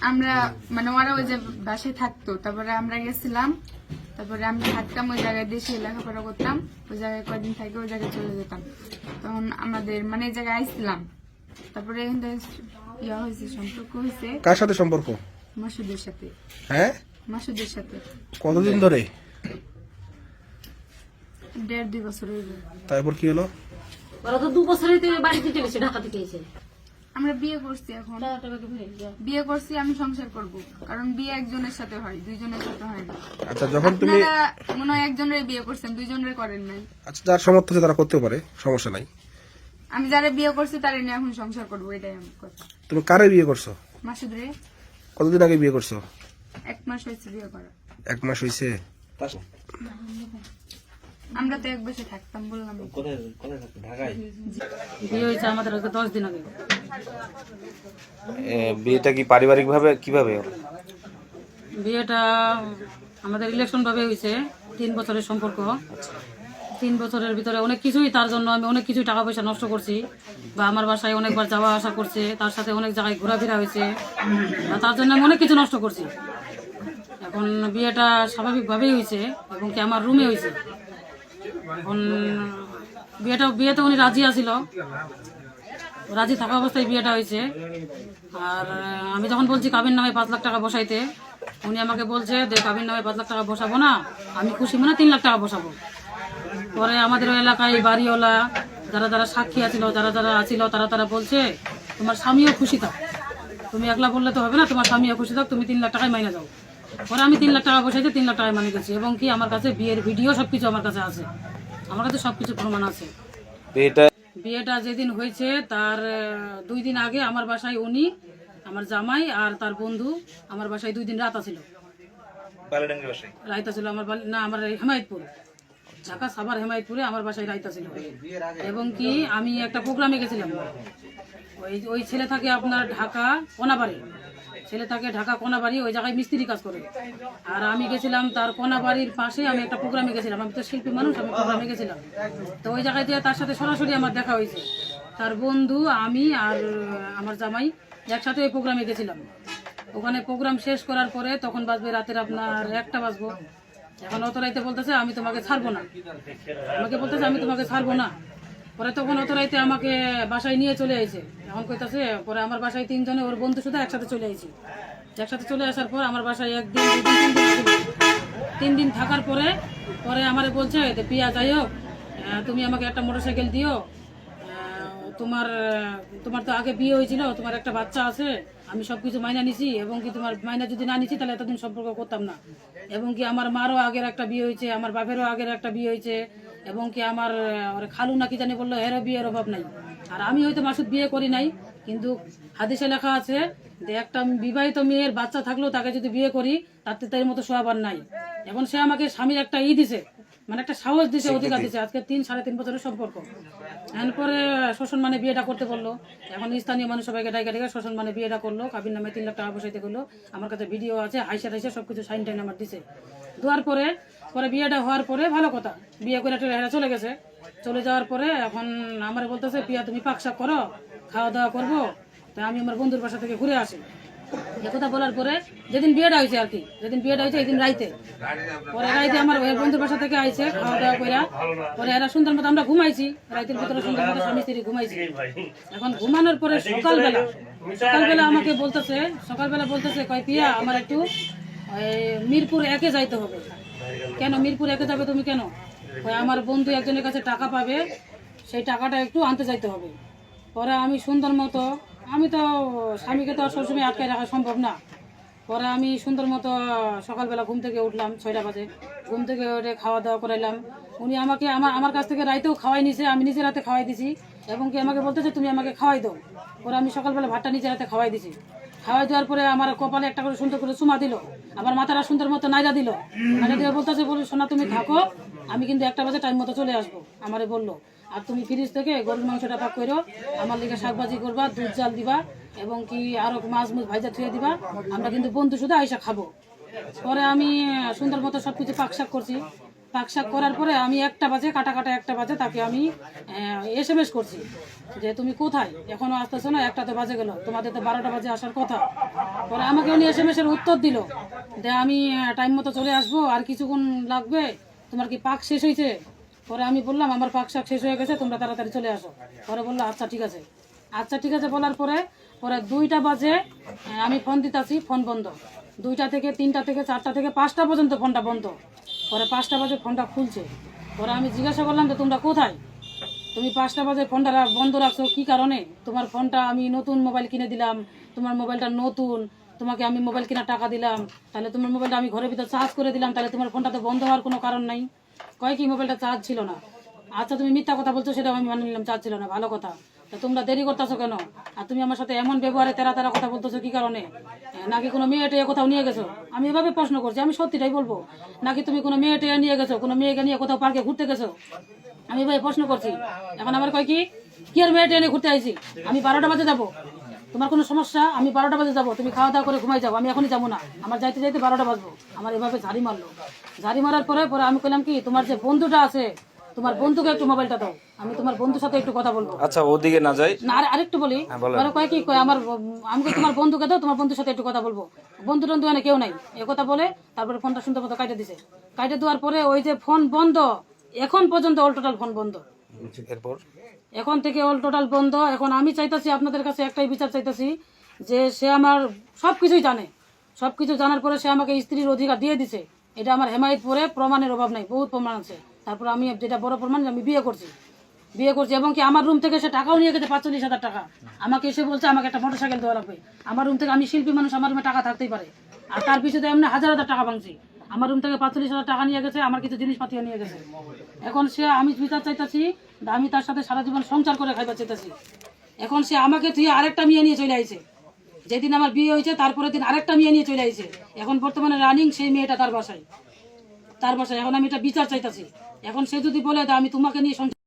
আমরা মানে ওরা ওই যে বাসায় থাকতো তারপরে আমরা গেছিলাম তারপরে আমি থাকতাম ওই জায়গায় দেশে লেখাপড়া করতাম ওই জায়গায় কয়দিন থেকে ওই জায়গায় চলে যেতাম। তখন আমাদের মানে এই জায়গায় আইছিলাম। তারপরে ইয়া হয়েছে সম্পর্ক হয়েছে। কার সাথে সম্পর্ক? মাসুদের সাথে। হ্যাঁ? মাসুদের সাথে। কতদিন ধরে? দেড় দুই বছর হইল। তারপর কি হলো? ওরা তো দু বছরই তো বাড়িতে চলে গেছে ঢাকা থেকে এসে। আমরা বিয়ে করছি এখন। বিয়ে করছি আমি সংসার করব। কারণ বিয়ে একজনের সাথে হয় দুইজনের সাথে হয় না। আচ্ছা যখন তুমি মনে হয় একজনের বিয়ে করছেন দুইজনের করেন নাই। আচ্ছা যার সমর্থ আছে তারা করতে পারে সমস্যা নাই। আমি যারা বিয়ে করছি তারা নিয়ে এখন সংসার করব এটাই আমার কথা। তুমি কারে বিয়ে করছ? মাসুদ রে। কতদিন আগে বিয়ে করছ? এক মাস হয়েছে বিয়ে করা। এক মাস হয়েছে আমরা তো এক বসে থাকতাম বললাম। বিয়ে হয়েছে আমাদের দশ দিন আগে। বিয়েটা কি পারিবারিক ভাবে কীভাবে? বিয়েটা আমাদের ইলেকশন ভাবে হয়েছে তিন বছরের সম্পর্ক। তিন বছরের ভিতরে অনেক কিছুই তার জন্য আমি অনেক কিছুই টাকা পয়সা নষ্ট করছি। বা আমার বাসায় অনেকবার যাওয়া আসা করছে তার সাথে অনেক জায়গায় ঘোরাফেরা হয়েছে। তার জন্য আমি অনেক কিছু নষ্ট করছি। এখন বিয়েটা স্বাভাবিকভাবেই হয়েছে এবং কি আমার রুমে হয়েছে। বিয়েটা, বিয়েতে উনি রাজি আছিল। রাজি থাকা অবস্থায় বিয়েটা হয়েছে। আর আমি যখন বলছি কাবির নামে পাঁচ লাখ টাকা বসাইতে, উনি আমাকে বলছে যে কাবির নামে পাঁচ লাখ টাকা বসাবো না, আমি খুশি মনে তিন লাখ টাকা বসাবো। পরে আমাদের এলাকায় বাড়িওয়ালা, যারা যারা সাক্ষী আছিল, যারা যারা আছিল, তারা তারা বলছে, তোমার স্বামীও খুশি থাক। তুমি একলা বললে তো হবে না, তোমার স্বামীও খুশি থাক, তুমি তিন লাখ টাকায় মাইনে যাও পরে আমি তিন লাখ টাকা বসাইতে তিন লাখ টাকায় মাইনে গেছি এবং কি আমার কাছে বিয়ের ভিডিও সবকিছু আমার কাছে আছে। আমার কাছে সবকিছু প্রমাণ আছে। বিয়েটা বিয়েটা যেদিন হয়েছে তার দুই দিন আগে আমার বাসায় উনি আমার জামাই আর তার বন্ধু আমার বাসায় দুই দিন রাত আছিল। রাইতা ছিল আমার না আমার হেমায়তপুর। ঢাকা সাবার হেমায়তপুরে আমার বাসায় রাইতা ছিল এবং কি আমি একটা প্রোগ্রামে গেছিলাম। ওই ওই ছেলে থাকে আপনার ঢাকা কোনাবাড়ি। ছেলে থাকে ঢাকা কোনাবাড়ি, ওই জায়গায় মিস্ত্রি কাজ করে। আর আমি গেছিলাম তার কোনাবাড়ির পাশে, আমি একটা প্রোগ্রামে গেছিলাম। আমি তো শিল্পী মানুষ, আমি প্রোগ্রামে গেছিলাম। তো ওই জায়গায় দিয়ে তার সাথে সরাসরি আমার দেখা হয়েছে। তার বন্ধু, আমি আর আমার জামাই একসাথে ওই প্রোগ্রামে গেছিলাম। ওখানে প্রোগ্রাম শেষ করার পরে তখন বাজবে রাতের আপনার একটা বাজবো। এখন অত রাইতে বলতেছে, আমি তোমাকে ছাড়বো না। আমাকে বলতেছে, আমি তোমাকে ছাড়বো না। পরে তখন অত রাইতে আমাকে বাসায় নিয়ে চলে আইছে। এখন কইতাছে, পরে আমার বাসায় তিনজনে, ওর বন্ধু শুধু একসাথে চলে আইছি। একসাথে চলে আসার পর আমার বাসায় একদিন তিন দিন তিন দিন থাকার পরে পরে আমারে বলছে পিয়া, যাই হোক তুমি আমাকে একটা মোটরসাইকেল দিও। তোমার তোমার তো আগে বিয়ে হয়েছিল, তোমার একটা বাচ্চা আছে, আমি সবকিছু মাইনা নিছি, এবং কি তোমার মাইনা যদি না নিছি, তাহলে এতদিন সম্পর্ক করতাম না। এবং কি আমার মারও আগের একটা বিয়ে হয়েছে, আমার বাপেরও আগের একটা বিয়ে হয়েছে, এবং কি আমার খালু নাকি জানি বলল, এরও বিয়ের অভাব নাই। আর আমি হয়তো মাসুদ বিয়ে করি নাই, কিন্তু হাদিসে লেখা আছে যে একটা বিবাহিত মেয়ের বাচ্চা থাকলেও তাকে যদি বিয়ে করি, তার তাতে তার মতো সোয়াবার নাই। এখন সে আমাকে স্বামীর একটা ই দিছে মানে একটা সাহস দিছে অধিকার দিছে। আজকে তিন সাড়ে তিন বছরের সম্পর্ক। এরপরে শোষণ মানে বিয়েটা করতে বলল। এখন স্থানীয় মানুষ সবাইকে ডাইকা ডাইকা শোষণ মানে বিয়েটা করল। কাবির নামে তিন লাখ টাকা বসাইতে করল আমার কাছে ভিডিও আছে হাইসা টাইসা সবকিছু সাইন টাইন আমার দিছে। দেওয়ার পরে পরে বিয়েটা হওয়ার পরে ভালো কথা। বিয়ে করে একটা হেরা চলে গেছে। চলে যাওয়ার পরে এখন আমার বলতেছে পিয়া তুমি পাক শাক করো খাওয়া দাওয়া করব। তাই আমি আমার বন্ধুর বাসা থেকে ঘুরে আসি। এ কথা বলার পরে যেদিন বিয়েটা হয়েছে আর কি, যেদিন বিয়েটা হয়েছে এদিন রাইতে। পরে রাইতে আমার বন্ধুর বাসা থেকে আইছে, খাওয়া দাওয়া কইরা। পরে এরা সুন্দর মতো আমরা ঘুমাইছি, রাইতের ভিতরে সুন্দর মতো স্বামী স্ত্রী ঘুমাইছি। এখন ঘুমানোর পরে সকালবেলা সকালবেলা আমাকে বলতেছে, সকালবেলা বলতেছে, কয়, পিয়া, আমার একটু মিরপুর একে যাইতে হবে। কেন, মিরপুর একে যাবে তুমি কেন? আমার বন্ধু একজনের কাছে টাকা পাবে, সেই টাকাটা একটু আনতে যাইতে হবে। পরে আমি সুন্দর মতো আমি তো স্বামীকে তো সবসময় আটকায় রাখা সম্ভব না। পরে আমি সুন্দর মতো সকালবেলা ঘুম থেকে উঠলাম, ছয়টা বাজে। ঘুম থেকে উঠে খাওয়া দাওয়া করাইলাম। উনি আমাকে আমার আমার কাছ থেকে রাইতেও খাওয়াই নিছে, আমি নিজের রাতে খাওয়াই দিছি। এবং কি আমাকে বলতেছে, তুমি আমাকে খাওয়াই দাও। পরে আমি সকালবেলা ভাতটা নিজের রাতে খাওয়াই দিছি। খাওয়াই দেওয়ার পরে আমার কপালে একটা করে সুন্দর করে চুমা দিল। আমার মাথাটা সুন্দর মতো নাইরা দিল। নাইরা দিয়ে বলতেছে, বলি সোনা, তুমি থাকো। আমি কিন্তু একটা বাজে টাইম মতো চলে আসব। আমারে বলল। আর তুমি ফ্রিজ থেকে গরুর মাংসটা পাক করো আমার লিগে শাকভাজি করবা, দুধ জাল দিবা, এবং কি আরও মাছ মুছ ভাইজা থুয়ে দিবা। আমরা কিন্তু বন্ধু শুধু আইসা খাব। পরে আমি সুন্দর মতো সবকিছু পাক শাক করছি। পাকশাক করার পরে আমি একটা বাজে কাটা কাটা একটা বাজে, তাকে আমি এস এম এস করছি যে তুমি কোথায়? এখনও আসতেছো না একটাতে বাজে গেল। তোমাদের তো বারোটা বাজে আসার কথা। পরে আমাকে উনি এস এম এস এর উত্তর দিল যে আমি টাইম মতো চলে আসব, আর কিছুক্ষণ লাগবে। তোমার কি পাক শেষ হয়েছে পরে আমি বললাম, আমার পাক শাক শেষ হয়ে গেছে, তোমরা তাড়াতাড়ি চলে আসো। পরে বলল আচ্ছা ঠিক আছে। আচ্ছা ঠিক আছে বলার পরে পরে দুইটা বাজে আমি ফোন দিতাছি, ফোন বন্ধ। দুইটা থেকে, তিনটা থেকে, চারটা থেকে, পাঁচটা পর্যন্ত ফোনটা বন্ধ। পরে পাঁচটা বাজে ফোনটা খুলছে। পরে আমি জিজ্ঞাসা করলাম যে তোমরা কোথায়? তুমি পাঁচটা বাজে ফোনটা বন্ধ রাখছো, কি কারণে? তোমার ফোনটা আমি নতুন মোবাইল কিনে দিলাম, তোমার মোবাইলটা নতুন, তোমাকে আমি মোবাইল কেনার টাকা দিলাম, তাহলে তোমার মোবাইলটা আমি ঘরের ভিতর চার্জ করে দিলাম, তাহলে তোমার ফোনটা তো বন্ধ হওয়ার কোনো কারণ নাই। কয় কি মোবাইলটা চার্জ ছিল না? আচ্ছা তুমি মিথ্যা কথা বলছো সেটা আমি মানে নিলাম চার্জ ছিল না, ভালো কথা। তা তোমরা দেরি করতেছো কেন? আর তুমি আমার সাথে এমন ব্যবহারে তেরা তেরা কথা বলতেছো, কি কারণে? নাকি কোনো মেয়ে টেয়ে কোথাও নিয়ে গেছো? আমি এভাবে প্রশ্ন করছি, আমি সত্যিটাই বলব। নাকি তুমি কোনো মেয়ে টেয়ে নিয়ে গেছো, কোনো মেয়েকে নিয়ে কোথাও পার্কে ঘুরতে গেছো? আমি এভাবে প্রশ্ন করছি। এখন আমার কয় কি? কি আর মেয়ে টেনে ঘুরতে আইছি? আমি বারোটা বাজে যাব। তোমার কোনো সমস্যা? আমি বারোটা বাজে যাব। তুমি খাওয়া দাওয়া করে ঘুমাই যাব আমি এখনই যাব না। আমার যাইতে যাইতে বারোটা বাজবো। আমার এভাবে ঝাড়ি মারলো। ঝাড়ি মারার পরে পরে আমি কইলাম কি তোমার যে বন্ধুটা আছে তোমার বন্ধুকে একটু মোবাইলটা দাও। আমি তোমার বন্ধুর সাথে একটু কথা বলব। আচ্ছা ওদিকে না যাই। না আর আরেকটু বলি। পরে কয় কি কয় আমার আমি তোমার বন্ধুকে দাও তোমার বন্ধুর সাথে একটু কথা বলব। বন্ধু টন্ধু এনে কেউ নাই। এ কথা বলে তারপরে ফোনটা শুনতে মতো কাটে দিছে। কাটে দেওয়ার পরে ওই যে ফোন বন্ধ এখন পর্যন্ত অল টোটাল ফোন বন্ধ। এরপর? এখন থেকে অল টোটাল বন্ধ। এখন আমি চাইতাছি, আপনাদের কাছে একটাই বিচার চাইতাছি যে সে আমার সব কিছুই জানে। সব কিছু জানার পরে সে আমাকে স্ত্রীর অধিকার দিয়ে দিছে। এটা আমার হেমায়তপুরে প্রমাণের অভাব নাই, বহুত প্রমাণ আছে। তারপর আমি যেটা বড় প্রমাণ আমি বিয়ে করছি। বিয়ে করছি, এবং কি আমার রুম থেকে সে টাকাও নিয়ে গেছে, পাঁচচল্লিশ হাজার টাকা। আমাকে এসে বলছে, আমাকে একটা মোটর সাইকেল দেওয়া লাগবে। আমার রুম থেকে আমি শিল্পী মানুষ, আমার রুমে টাকা থাকতেই পারে। আর তার পিছনে এমনি হাজার হাজার টাকা ভাঙছি। আমার রুম থেকে পাঁচচল্লিশ হাজার টাকা নিয়ে গেছে, আমার কিছু জিনিসপাতিও নিয়ে গেছে। এখন সে, আমি বিচার চাইতাছি আমি তার সাথে সারা জীবন সংসার করে খাইবার চেতেছি। এখন সে আমাকে তুই আরেকটা মেয়ে নিয়ে চলে আইছে। যেদিন আমার বিয়ে হয়েছে তারপরে দিন আরেকটা মেয়ে নিয়ে চলে আইছে। এখন বর্তমানে রানিং সেই মেয়েটা তার বাসায়। তার বাসায়। এখন আমি এটা বিচার চাইতেছি। এখন সে যদি বলে আমি তোমাকে নিয়ে